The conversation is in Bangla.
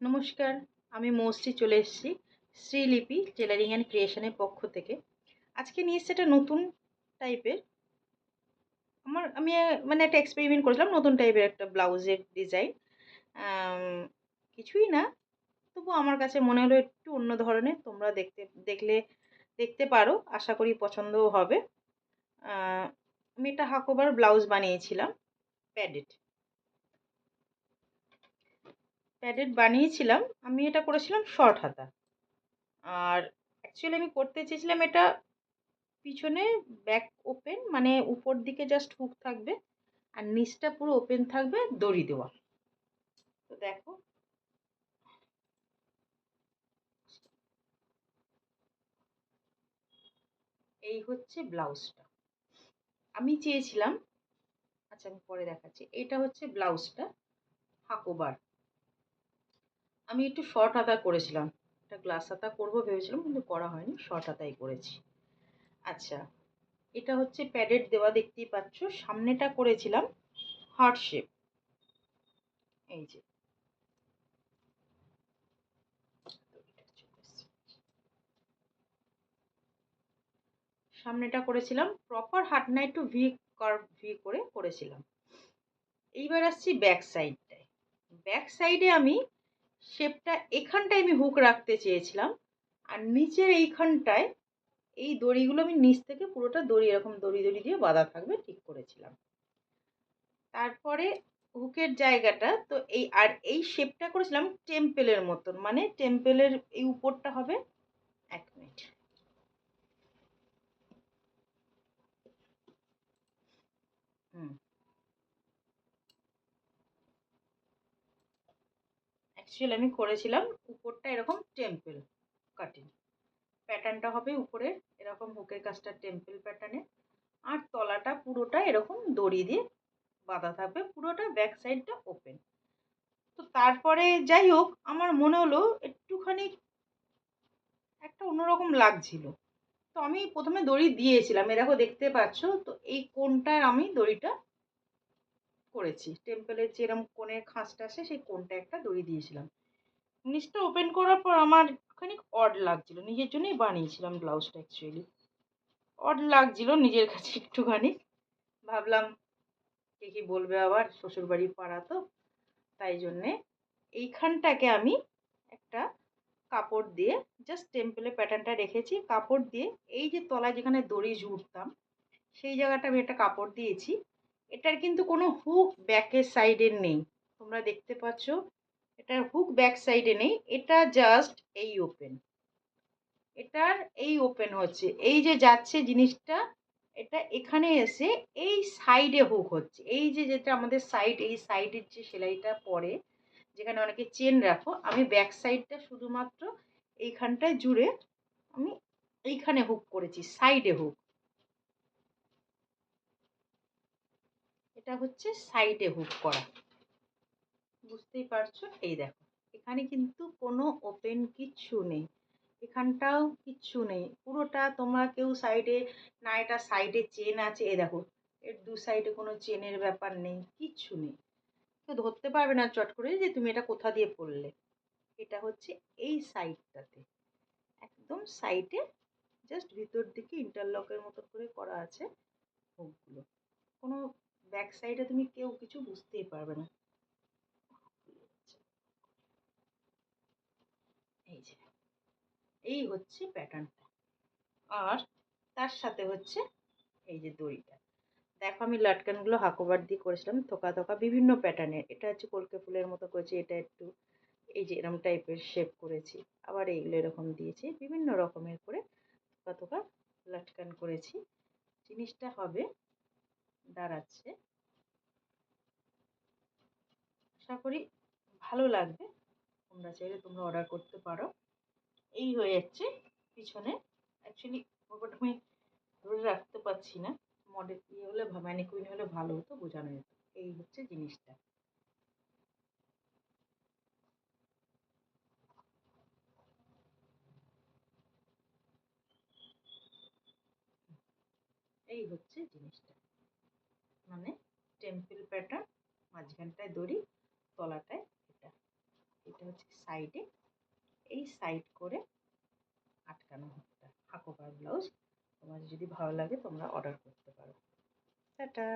নমস্কার, আমি মৌশ্রী চলে এসেছি শ্রীলিপি টেলারিং অ্যান্ড ক্রিয়েশনের পক্ষ থেকে। আজকে নিয়ে এসেছি একটা নতুন টাইপের, আমার, আমি মানে একটা এক্সপেরিমেন্ট করেছিলাম নতুন টাইপের একটা ব্লাউজের ডিজাইন কিছুই না তবু আমার কাছে মনে হলো একটু অন্য ধরনের, তোমরা দেখতে, দেখলে, দেখতে পারো, আশা করি পছন্দও হবে। আমি একটা হাকোবার ব্লাউজ বানিয়েছিলাম, প্যাডেড। প্যাডেড বানিয়েছিলাম, আমি এটা করেছিলাম শর্ট হাতা। আর অ্যাকচুয়ালি আমি করতে চেয়েছিলাম এটা পিছনে ব্যাক ওপেন মানে উপর দিকে জাস্ট হুক থাকবে, আর নিচটা পুরো ওপেন থাকবে দড়ি দেওয়া। তো দেখো। এই হচ্ছে ব্লাউজটা। আমি চেয়েছিলাম আচ্ছা আমি পরে দেখাচ্ছি, এটা হচ্ছে ব্লাউজটা, হাকোবার। আমি একটু শর্ট হাতা করেছিলাম। একটা গ্লাস হাতা করব ভেবেছিলাম, কিন্তু করা হয়নি শর্ট হাতাই করেছি। আচ্ছা এটা হচ্ছে প্যাডেড দেওয়া দেখতেই পাচ্ছ। সামনেটা করেছিলাম হার্ট শেপ এই যে। সামনেটা করেছিলাম প্রপার হাট না একটু ভি কার্ভ ভি করে করেছিলাম। এইবার আসছি ব্যাক সাইডটায় ব্যাক সাইডে আমি শেপটা এখানটায় আমি হুক রাখতে চেয়েছিলাম আর নিচের এইখানটায় এই দড়িগুলো আমি নিচ থেকে পুরোটা দড়ি, এরকম দড়ি দড়ি দিয়ে বাঁধা থাকবে, ঠিক করেছিলাম। তারপরে হুকের জায়গাটা, তো এই, আর এই শেপটা করেছিলাম টেম্পেলের মতন মানে টেম্পেলের এই উপরটা হবে এক মিনিট অ্যাকচুয়ালি আমি করেছিলাম, উপরটা এরকম টেম্পেল কাটিং প্যাটার্নটা হবে উপরে, এরকম হুকের কাজটা টেম্পেল প্যাটার্নে আর তলাটা পুরোটা এরকম দড়ি দিয়ে বাঁধা থাকবে, পুরোটা ব্যাক সাইডটা ওপেন তো তারপরে যাই হোক, আমার মনে হলো একটুখানি একটা অন্যরকম লাগছিল। তো আমি প্রথমে দড়ি দিয়েছিলাম এরকম দেখতে পাচ্ছ, তো এই কোনটায় আমি দড়িটা করেছি। টেম্পলের যেরকম কোণের খাঁজটা আসে সেই কোণটা একটা দড়ি দিয়েছিলাম। নিচটা ওপেন করার পর আমার খানিক অড লাগছিল। নিজের জন্যই বানিয়েছিলাম ব্লাউজটা অ্যাকচুয়ালি অড লাগছিল নিজের কাছে একটুখানি। ভাবলাম, কে কি বলবে আবার? শ্বশুরবাড়ির পাড়া তো। তাই জন্যে এইখানটাকে আমি একটা কাপড় দিয়ে জাস্ট টেম্পলে প্যাটার্নটা রেখেছি। কাপড় দিয়ে এই যে তলায় যেখানে দড়ি জুড়তাম সেই জায়গাটা আমি একটা কাপড় দিয়েছি। এটার কিন্তু কোনো হুক ব্যাকের সাইডে নেই। তোমরা দেখতে পাচ্ছ, এটার হুক ব্যাক সাইডে নেই। এটা জাস্ট এই ওপেন এটার এই ওপেন হচ্ছে। এই যে যাচ্ছে জিনিসটা, এটা এখানে এসে এই সাইডে হুক হচ্ছে। এই যে যেটা আমাদের সাইড এই সাইডের যে সেলাইটা পরে, যেখানে অনেকে চেন রাখো, আমি ব্যাক সাইডটা শুধুমাত্র এইখানটায় জুড়ে আমি এইখানে হুক করেছি সাইডে হুক এটা হচ্ছে সাইডে হুক করা। বুঝতেই পারছ? এই দেখো, এখানে কিন্তু কোনো ওপেন কিচ্ছু নেই। এখানটাও কিচ্ছু নেই। পুরোটা তোমরা কেউ সাইডে না, এটা সাইডে চেন আছে। এ দেখো, এর দু সাইডে কোনো চেনের ব্যাপার নেই কিচ্ছু নেই। কেউ ধরতে পারবে না চট করে যে তুমি এটা কোথা দিয়ে পড়লে। এটা হচ্ছে এই সাইডটাতে একদম সাইডে জাস্ট ভিতর দিকে ইন্টারলকের মতো করে করা আছে হুকগুলো কোনো ব্যাক সাইডে তুমি কেউ কিছু বুঝতেই পারবে না। এই যে, এই হচ্ছে প্যাটার্নটা আর তার সাথে হচ্ছে এই যে দড়িটা। দেখো আমি লাটকানগুলো হাকোবার দিয়ে করেছিলাম, থোকা থোকা বিভিন্ন প্যাটার্নের এটা হচ্ছে কলকে ফুলের মতো করেছি, এটা একটু এই যে এরকম টাইপের শেপ করেছি। আবার এইগুলো এরকম দিয়েছি, বিভিন্ন রকমের করে থোকা থোকা লাটকান করেছি। জিনিসটা হবে দাঁড়াচ্ছে। আশা করি ভালো লাগবে। তোমরা চাইলে তোমরা অর্ডার করতে পারো। এই হয়ে যাচ্ছে পিছনে। অ্যাকচুয়ালি ওপরটা আমি ধরে রাখতে পারছি না। মডেল ইয়ে হলে ম্যানিকুইন হলে ভালো হতো, বোঝানো যেত। এই হচ্ছে জিনিসটা। এই হচ্ছে জিনিসটা। মানে টেম্পল প্যাটার্ন, মাঝখানটায় দড়ি, তলাটায় এটা। এটা হচ্ছে সাইডে। এই সাইড করে আটকানো হুকটা হাকোবার ব্লাউজ। তোমার যদি ভালো লাগে তোমরা অর্ডার করতে পারো। টাটা!